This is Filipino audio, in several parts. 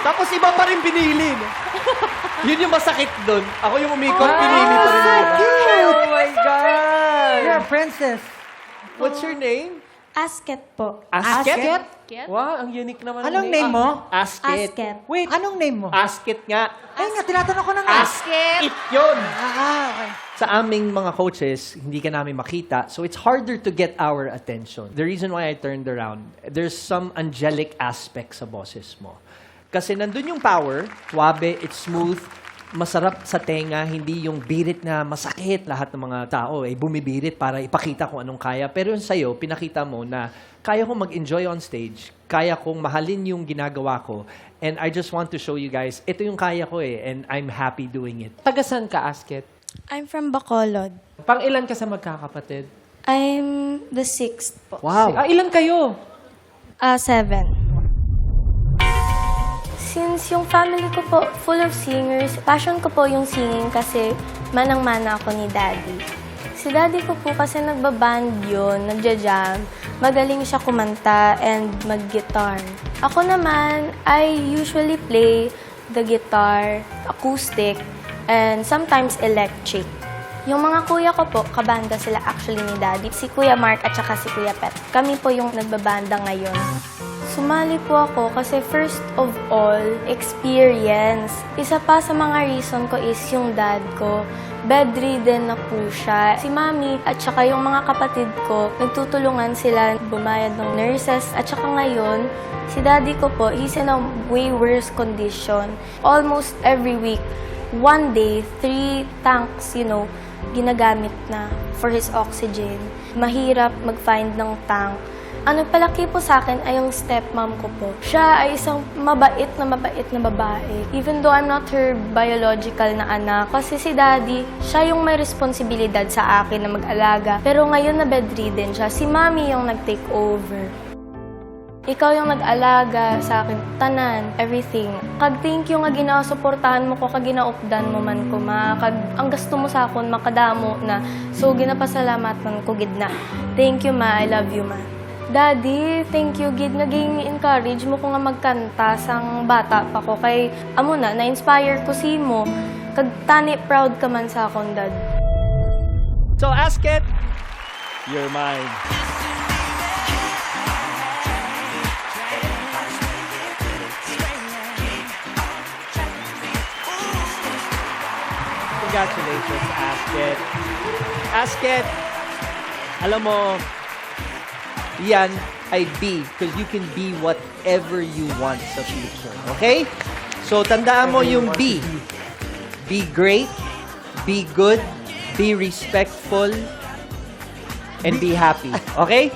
Tapos iba pa rin pinili. no? Yun yung masakit doon. Ako yung umikot, pinili pa rin. iba. Oh my God! You're a princess. What's your name? Asket po. Asket? Asket? Wow, ang unique naman. ng Anong name mo? Asket. Asket. Wait, anong name mo? Asket nga. Ay nga, tinatanong ko na nga. Asket yun. Ah, ah, okay. Sa aming mga coaches, hindi ka namin makita. So it's harder to get our attention. The reason why I turned around, there's some angelic aspect sa boses mo. Kasi nandun yung power, suabe, it's smooth, masarap sa tenga, hindi yung birit na masakit lahat ng mga tao eh bumibirit para ipakita kung anong kaya. Pero yung sa'yo, pinakita mo na kaya kong mag-enjoy on stage, kaya kong mahalin yung ginagawa ko, and I just want to show you guys, ito yung kaya ko eh, and I'm happy doing it. Tagasan ka, Asket? I'm from Bacolod. Pang ilan ka sa magkakapatid? I'm the sixth po. Wow! Ah, ilan kayo? Ah, seven. Since yung family ko po full of singers, passion ko po yung singing kasi manang-mana ako ni Daddy. Si Daddy ko po kasi nagbaband yun, nagja-jam. Magaling siya kumanta and mag-guitar. Ako naman, I usually play the guitar, acoustic, and sometimes electric. Yung mga kuya ko po, kabanda sila actually ni Daddy. Si Kuya Mark at saka si Kuya Pet. Kami po yung nagbabanda ngayon. Sumali po ako kasi first of all, experience. Isa pa sa mga reason ko is yung dad ko. Bedridden na po siya. Si mami at saka yung mga kapatid ko, nagtutulungan sila bumayad ng nurses. At saka ngayon, si daddy ko po, he's in a way worse condition. Almost every week, one day, three tanks, you know, ginagamit na for his oxygen. Mahirap mag-find ng tank. Ang nagpalaki po sa akin ay yung stepmom ko po. Siya ay isang mabait na mabait na babae. Even though I'm not her biological na anak. Kasi si daddy, siya yung may responsibilidad sa akin na mag-alaga. Pero ngayon na bedridden siya, si mommy yung nag-take over. Ikaw yung nag-alaga sa akin, tanan, everything. Kag thank you nga ginasuportahan mo ko, kag ginaupdan mo man ko, ma. Kag ang gusto mo sa akon, makadamo na. So, ginapasalamatan ko, gid na. Thank you, ma. I love you, ma. Daddy, thank you, gid. Naging encourage mo ko nga magkanta sang bata pa ko. Kay, amo na, na-inspire ko si mo. Kag tani, proud ka man sa akon, dad. So, Asket, you're mine. Congratulations, Asket. Asket, alam mo, yan ay be because you can be whatever you want sa future. Okay? So, tandaan mo yung be. Be great, be good, be respectful, and be happy. Okay?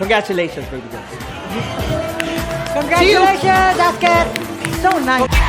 Congratulations, baby girl. Congratulations, Asket! So nice.